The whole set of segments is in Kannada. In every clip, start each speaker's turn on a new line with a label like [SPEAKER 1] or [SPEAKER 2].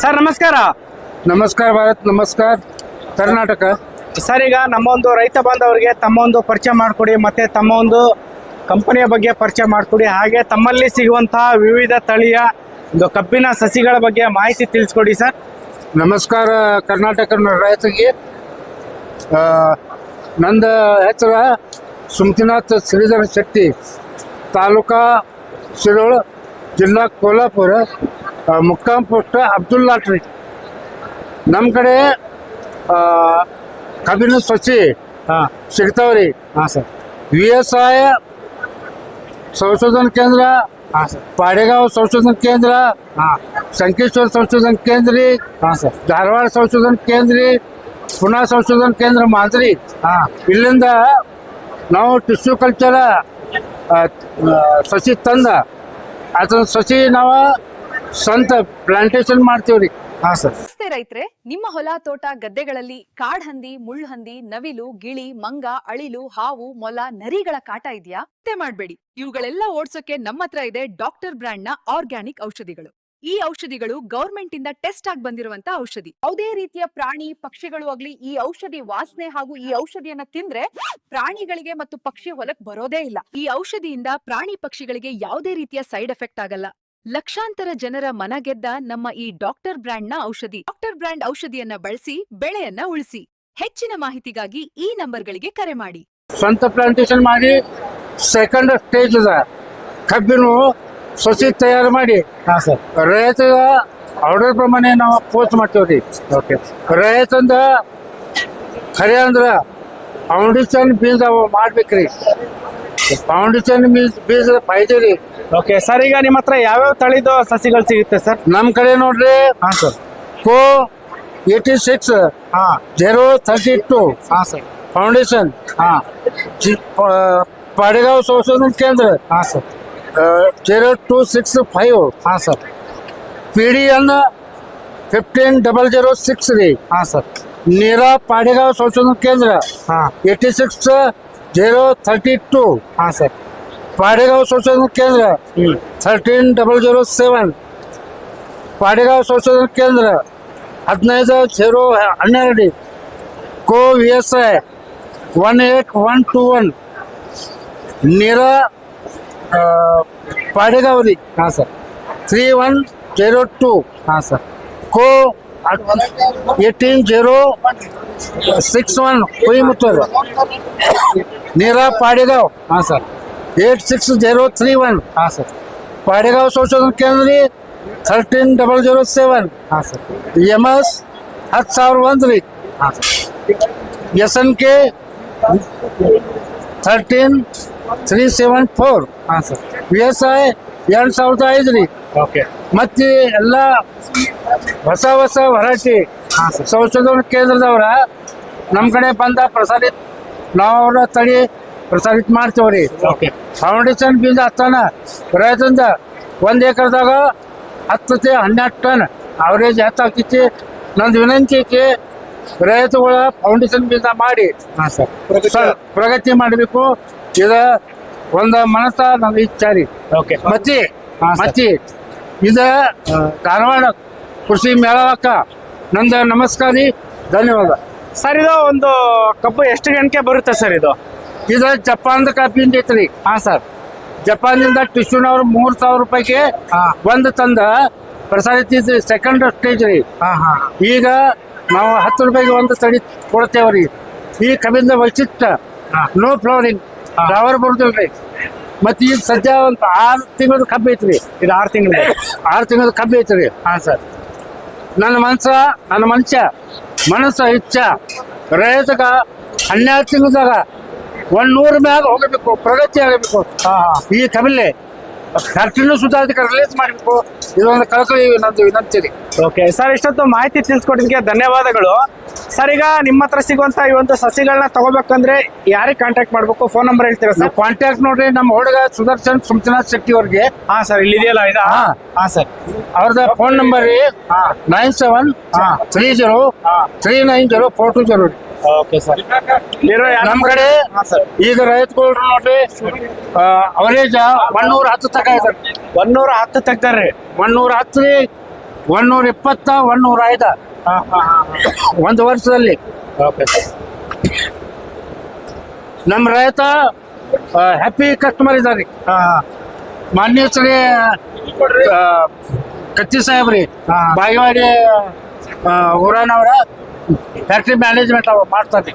[SPEAKER 1] ಸರ್ ನಮಸ್ಕಾರ.
[SPEAKER 2] ನಮಸ್ಕಾರ ಭಾರತ್ ನಮಸ್ಕಾರ. ಕರ್ನಾಟಕ.
[SPEAKER 1] ಸರ್ ಈಗ ನಮ್ಮ ಒಂದು ರೈತ ಬಾಂಧವರಿಗೆ ತಮ್ಮ ಒಂದು ಪರಿಚಯ ಮಾಡಿಕೊಡಿ ಮತ್ತೆ ತಮ್ಮ ಒಂದು ಕಂಪನಿಯ ಬಗ್ಗೆ ಪರಿಚಯ ಮಾಡಿಕೊಡಿ. ಹಾಗೆ ತಮ್ಮಲ್ಲಿ ಸಿಗುವಂತಹ ವಿವಿಧ ತಳಿಯ ಒಂದು ಕಬ್ಬಿನ ಸಸಿಗಳ ಬಗ್ಗೆ ಮಾಹಿತಿ ತಿಳಿಸ್ಕೊಡಿ ಸರ್.
[SPEAKER 2] ನಮಸ್ಕಾರ ಕರ್ನಾಟಕ ರೈತರಿಗೆ. ನಂದ ಹೆಸರು ಸುಮತಿನಾಥ್ ಶ್ರೀಧರ ಶೆಟ್ಟಿ ತಾಲೂಕಾ ಶಿರೋಳ ಜಿಲ್ಲಾ ಕೋಲ್ಹಾಪುರ. ಮುಕ್ಕಾಂ ಪೋಸ್ಟ್ ಅಬ್ದುಲ್ ಲಾಟ್ರಿ ನಮ್ಮ ಕಡೆ ಕಬಿನ ಕಬ್ಬಿನ ಸಸಿ ಸಿಗ್ತಾವ್ರಿ.
[SPEAKER 1] ಹಾಂ ಸರ್.
[SPEAKER 2] ವಿ ಎಸ್ ಐ ಸಂಶೋಧನಾ ಕೇಂದ್ರ
[SPEAKER 1] ಹಾಂ ಸರ್.
[SPEAKER 2] ಪಾಡೆಗಾಂವ್ ಸಂಶೋಧನಾ ಕೇಂದ್ರ
[SPEAKER 1] ಹಾಂ.
[SPEAKER 2] ಸಂಕೇಶ್ವರ ಸಂಶೋಧನಾ ಕೇಂದ್ರ
[SPEAKER 1] ಹಾಂ ಸರ್.
[SPEAKER 2] ಧಾರವಾಡ ಸಂಶೋಧನಾ ಕೇಂದ್ರ ಪುನಾ ಸಂಶೋಧನಾ ಕೇಂದ್ರ ಮಾದರಿ.
[SPEAKER 1] ಹಾಂ.
[SPEAKER 2] ಇಲ್ಲಿಂದ ನಾವು ಟಿಶ್ಯೂ ಕಲ್ಚರ ಸಸಿ ತಂದ. ಅದನ್ನ ಸಸಿ ನಾವು ಸ್ವಂತ ಪ್ಲಾಂಟೇಶನ್ ಮಾಡ್ತೀವ್ರಿ
[SPEAKER 1] ಹಾ ಸರ್
[SPEAKER 3] ನಮಸ್ತೆ ರೈತ್ರೆ ನಿಮ್ಮ ಹೊಲ ತೋಟ ಗದ್ದೆಗಳಲ್ಲಿ ಕಾಡ್ಹಂದಿ ಮುಳ್ಳುಹಂದಿ ನವಿಲು ಗಿಳಿ ಮಂಗ ಅಳಿಲು ಹಾವು ಮೊಲ ನರಿಗಳ ಕಾಟ ಇದೆಯಾ? ಮತ್ತೆ ಮಾಡ್ಬೇಡಿ. ಇವುಗಳೆಲ್ಲ ಓಡ್ಸೋಕೆ ನಮ್ಮ ಹತ್ರ ಇದೆ ಡಾಕ್ಟರ್ ಬ್ರ್ಯಾಂಡ್ನ ಆರ್ಗ್ಯಾನಿಕ್ ಔಷಧಿಗಳು. ಈ ಔಷಧಿಗಳು ಗೌರ್ಮೆಂಟ್ ಇಂದ ಟೆಸ್ಟ್ ಆಗಿ ಬಂದಿರುವಂತ ಔಷಧಿ. ಯಾವುದೇ ರೀತಿಯ ಪ್ರಾಣಿ ಪಕ್ಷಿಗಳು ಆಗ್ಲಿ ಈ ಔಷಧಿ ವಾಸನೆ ಹಾಗೂ ಈ ಔಷಧಿಯನ್ನ ತಿಂದ್ರೆ ಪ್ರಾಣಿಗಳಿಗೆ ಮತ್ತು ಪಕ್ಷಿ ಹೊಲಕ್ ಬರೋದೇ ಇಲ್ಲ. ಈ ಔಷಧಿಯಿಂದ ಪ್ರಾಣಿ ಪಕ್ಷಿಗಳಿಗೆ ಯಾವುದೇ ರೀತಿಯ ಸೈಡ್ ಎಫೆಕ್ಟ್ ಆಗಲ್ಲ. ಲಕ್ಷಾಂತರ ಜನರ ಮನ ಗೆದ್ದ ನಮ್ಮ ಈ ಡಾಕ್ಟರ್ ಬ್ರ್ಯಾಂಡ್ನ ಔಷಧಿ. ಡಾಕ್ಟರ್ ಬ್ರ್ಯಾಂಡ್ ಔಷಧಿಯನ್ನ ಬಳಸಿ ಬೆಳೆಯನ್ನ ಉಳಿಸಿ. ಹೆಚ್ಚಿನ ಮಾಹಿತಿಗಾಗಿ ಈ ನಂಬರ್ಗಳಿಗೆ ಕರೆ ಮಾಡಿ.
[SPEAKER 2] ಸ್ವಂತ ಪ್ಲಾಂಟೇಶನ್ ಮಾಡಿ ಸೆಕೆಂಡ್ ಸ್ಟೇಜ್ ಅದ ಕಬ್ಬಿನ ಸಸಿ ತಯಾರು ಮಾಡಿ.
[SPEAKER 1] ಹಾ ಸರ್.
[SPEAKER 2] ರೈತ ಆರ್ಡರ್ ಪ್ರಮಾಣ ನಾವು ಪೋಸ್ಟ್ ಮಾಡ್ತೇವ್ರಿ.
[SPEAKER 1] ಓಕೆ
[SPEAKER 2] ರೈತಂದ ಖರೆ ಅಂದ್ರ ಫೌಂಡೇಶನ್ ಬೀಜ ಮಾಡ್ಬೇಕ್ರಿ. ಫೌಂಡೇಶನ್ ಬೀಜ ಬೀಜದ ಫಾಯ್ದೆ ರೀ
[SPEAKER 1] ಓಕೆ ಸರ್ ಈಗ ನಿಮ್ಮ ಹತ್ರ ಯಾವ್ಯಾವ ತಳಿದು ಸಸಿಗಳು ಸಿಗುತ್ತೆ ಸರ್
[SPEAKER 2] ನಮ್ಮ ಕಡೆ ನೋಡ್ರಿ
[SPEAKER 1] ಹಾಂ ಸರ್
[SPEAKER 2] ಕೋ ಏಟಿ ಸಿಕ್ಸ್
[SPEAKER 1] ಹಾಂ.
[SPEAKER 2] ಜೀರೋ ಥರ್ಟಿ ಟು
[SPEAKER 1] ಹಾಂ ಸರ್
[SPEAKER 2] ಫೌಂಡೇಶನ್
[SPEAKER 1] ಹಾಂ.
[SPEAKER 2] ಪಡೆಗಾವ್ ಸಂಶೋಧನ ಕೇಂದ್ರ.
[SPEAKER 1] ಹಾಂ sir
[SPEAKER 2] zero two six five
[SPEAKER 1] ಹಾಂ sir
[SPEAKER 2] P D N fifteen double zero six ರೀ
[SPEAKER 1] ಹಾಂ ಸರ್
[SPEAKER 2] ನೀರಾ ಪಾಡೆಗಾವ್ ಸಂಶೋಧನಾ ಕೇಂದ್ರ.
[SPEAKER 1] ಹಾಂ.
[SPEAKER 2] Eighty six zero thirty two
[SPEAKER 1] ಹಾಂ ಸರ್
[SPEAKER 2] ಪಾಡೆಗಾಂವ್ ಸಂಶೋಧನಾ ಕೇಂದ್ರ
[SPEAKER 1] ಹ್ಞೂ
[SPEAKER 2] thirteen double zero seven Padegaon ಸಂಶೋಧನಾ ಕೇಂದ್ರ ಹದಿನೈದು ಜೀರೋ ಹನ್ನೆರಡು Co V S I one eight one two one Neera ಆ, ಪಾಡೆಗಾಂವ್ ರೀ
[SPEAKER 1] ಹಾಂ sir
[SPEAKER 2] three one zero two
[SPEAKER 1] ಹಾಂ sir
[SPEAKER 2] Co eighteen zero six one Coimbatore. Neera Padegaon.
[SPEAKER 1] ಹಾಂ sir.
[SPEAKER 2] Eight six zero three one.
[SPEAKER 1] ಹಾಂ ಸರ್.
[SPEAKER 2] ಪಾಡಿಗಾವ್ ಸಂಶೋಧನಾ ಕೇಂದ್ರ ಥರ್ಟೀನ್ ಡಬಲ್ ಜೀರೋ ಸೆವೆನ್
[SPEAKER 1] ಹಾಂ ಸರ್.
[SPEAKER 2] ಎಂ ಎಸ್ ಹತ್ತು ಸಾವಿರ ಒಂದು ರೀ
[SPEAKER 1] ಹಾಂ sir.
[SPEAKER 2] S N K thirteen three seven four
[SPEAKER 1] ಹಾಂ ಸರ್.
[SPEAKER 2] ವಿ ಎಸ್ ಐ ಎರಡು ಸಾವಿರದ ಐದು ರೀ
[SPEAKER 1] ಓಕೆ.
[SPEAKER 2] ಮತ್ತು ಎಲ್ಲ ಹೊಸ ಹೊಸ ವರೈಟಿ ಸಂಶೋಧನಾ ಕೇಂದ್ರದವ್ರ ನಮ್ಮ ಕಡೆ ಬಂದ ಪ್ರಸಾರಿತ ನಾವು ಅವ್ರ ತಳಿ ಪ್ರಸಾರಿತ ಮಾಡ್ತೇವ್ರಿ
[SPEAKER 1] ಓಕೆ.
[SPEAKER 2] ಫೌಂಡೇಶನ್ ಬೀಜ ಹತ್ತಾನ ರೈತಂದ ಒಂದು ಎಕರೆದಾಗ ಹತ್ತತೆ ಹನ್ನೆರಡು ಟನ್ ಅವರೇಜ್ ಹೆಚ್ಚಾಗ್ತೈತಿ ನಂದು ವಿನಂತಿ ಐತಿ ರೈತಗಳ ಫೌಂಡೇಶನ್ ಬೀಜ ಮಾಡಿ
[SPEAKER 1] ಹಾಂ ಸರ್.
[SPEAKER 2] ಸ- ಪ್ರಗತಿ ಮಾಡಬೇಕು. ಇದ ಒಂದ ಮನಸ್ಸ ನನ್ನ ಇಚ್ಛಾ ರೀ.
[SPEAKER 1] ಓಕೆ.
[SPEAKER 2] ಮತ್ತೆ. ಇದು ಇದ ಧಾರವಾಡ ಕೃಷಿ ಮೇಳಕ್ಕ. ನಂದ ನಮಸ್ಕಾರ ರೀ ಧನ್ಯವಾದ.
[SPEAKER 1] ಸರ್ ಇದು ಒಂದು ಕಬ್ಬು ಎಷ್ಟು ಗಂಟೆ ಬರುತ್ತೆ ಸರ್ ಇದು?
[SPEAKER 2] ಇದು ಜಪಾನ್ದ ಕಾಪಿಂದ ಐತ್ರಿ.
[SPEAKER 1] ಹಾ ಸರ್.
[SPEAKER 2] ಜಪಾನ್ದಿಂದ ಟಿಶ್ಯೂನವ್ರು ಮೂರ್ ಸಾವಿರ ರೂಪಾಯಿಗೆ ಒಂದು ತಂದ ಪ್ರಸಾರಿತ ಸೆಕೆಂಡ್ ಸ್ಟೇಜ್ ರೀ.
[SPEAKER 1] ಹಾಂ ಹಾಂ.
[SPEAKER 2] ಈಗ ನಾವು ಹತ್ತು ರೂಪಾಯಿಗೆ ಒಂದು ತಡಿ ಕೊಡ್ತೇವ್ರಿ. ಈ ಕಬ್ಬಿಂದ
[SPEAKER 1] ವೈಶಿಷ್ಟ.
[SPEAKER 2] No
[SPEAKER 1] flowering.
[SPEAKER 2] ಫ್ಲವರ್ ಬರುದಿಲ್ರಿ. ಮತ್ತೆ ಈಗ ಸದ್ಯ ಒಂದು ಆರು ತಿಂಗಳದ ಕಬ್ಬು ಐತ್ರಿ.
[SPEAKER 1] ಇದು ಆರು ತಿಂಗಳ
[SPEAKER 2] ಆರು ತಿಂಗಳ ಕಬ್ಬು ಐತ್ರಿ.
[SPEAKER 1] ಹಾ ಸರ್.
[SPEAKER 2] ನನ್ನ ಮನಸ್ಸ ನನ್ನ ಮನುಷ್ಯ ಮನಸ್ಸ ಇಚ್ಛ ರೈತಗ ಹನ್ನೆರಡು ತಿಂಗಳದಾಗ ಒಂದ್ ನೂರ ಮ್ಯಾಗ ಹೋಗಬೇಕು ಪ್ರಗತಿ ಆಗಬೇಕು. ಈ ಕಮಿಲೆ ಖರ್ಚನ್ನು ಸುಧಾರಿತ ರಿಲೀಸ್ ಮಾಡಬೇಕು. ಇದೊಂದು ಕಳಕಳಿ ನಂದು ವಿನಂತಿ.
[SPEAKER 1] ಓಕೆ ಸರ್ ಇಷ್ಟೊತ್ತು ಮಾಹಿತಿ ತಿಳಿಸ್ಕೊಟ್ಟಿದ್ದಕ್ಕೆ ಧನ್ಯವಾದಗಳು. ಸರ್ ಈಗ ನಿಮ್ಮ ಹತ್ರ ಸಿಗುವಂತ ಈ ಒಂದು ಸಸಿಗಳನ್ನ ತಗೋಬೇಕಂದ್ರೆ ಯಾರಿಗೆ ಕಾಂಟ್ಯಾಕ್ಟ್ ಮಾಡ್ಬೇಕು? ಫೋನ್ ನಂಬರ್ ಹೇಳ್ತೀರಾ ಸರ್
[SPEAKER 2] ಕಾಂಟ್ಯಾಕ್ಟ್ ನೋಡ್ರಿ ನಮ್ಮ ಹುಡುಗ ಸುದರ್ಶನ್ ಸುಮ್ತಿನಾಥ್ ಶೆಟ್ಟಿ ಅವ್ರಿಗೆ.
[SPEAKER 1] ಹಾ ಸರ್ ಇಲ್ಲಿದೆಯಲ್ಲ ಇದಾ?
[SPEAKER 2] ಹಾ.
[SPEAKER 1] ಹಾ ಸರ್
[SPEAKER 2] ಅವ್ರದ ಫೋನ್ ನಂಬರ್ ರೀ.
[SPEAKER 1] ಹಾ.
[SPEAKER 2] Nine seven. Three zero three nine zero four two zero
[SPEAKER 1] okay sir
[SPEAKER 2] ನಮ್ ಕಡೆ
[SPEAKER 1] ಹಾ ಸರ್
[SPEAKER 2] ಈಗ ರೈತ ನೋಡ್ರಿ ಅವರೇಜ್ ಒನ್ನೂರ ಹತ್ತು ತಕ ಇದಾರೆ
[SPEAKER 1] ಒನ್ನೂರ ಹತ್ತು ತೆಗ್ದಾರ್ರಿ.
[SPEAKER 2] ಒನ್ನೂರ ಹತ್ತು ರೀ ಒನ್ನೂರ ಇಪ್ಪತ್ತ ಒನ್ನೂರ ಐದ. ಒಂದು ವರ್ಷದಲ್ಲಿ.
[SPEAKER 1] ಓಕೆ
[SPEAKER 2] ನಮ್ಮ ರೈತ ಹ್ಯಾಪಿ ಕಸ್ಟಮರ್ ಇದ್ದಾರೆ ಮಾನ್ಯ ಶ್ರೀ ಕತ್ತಿ ಸಾಹೇಬ್ರಿ ಬಾಗಿವಾಡಿ ಊರನವರ ಫ್ಯಾಕ್ಟ್ರಿ ಮ್ಯಾನೇಜ್ಮೆಂಟ್ ಅವ್ರು ಮಾಡ್ತಾರೆ.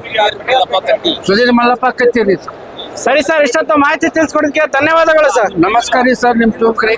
[SPEAKER 2] ಸುಧೀರ್ ಮಲ್ಲಪ್ಪ ಕತ್ತಿ ರೀ.
[SPEAKER 1] ಸರಿ ಸರ್ ಇಷ್ಟ ಮಾಹಿತಿ ತಿಳಿಸ್ಕೊಡೋದಕ್ಕೆ ಧನ್ಯವಾದಗಳು ಸರ್.
[SPEAKER 2] ನಮಸ್ಕಾರ ರೀ ಸರ್ ನಿಮ್ಮ ತೂಕ್ರಿ.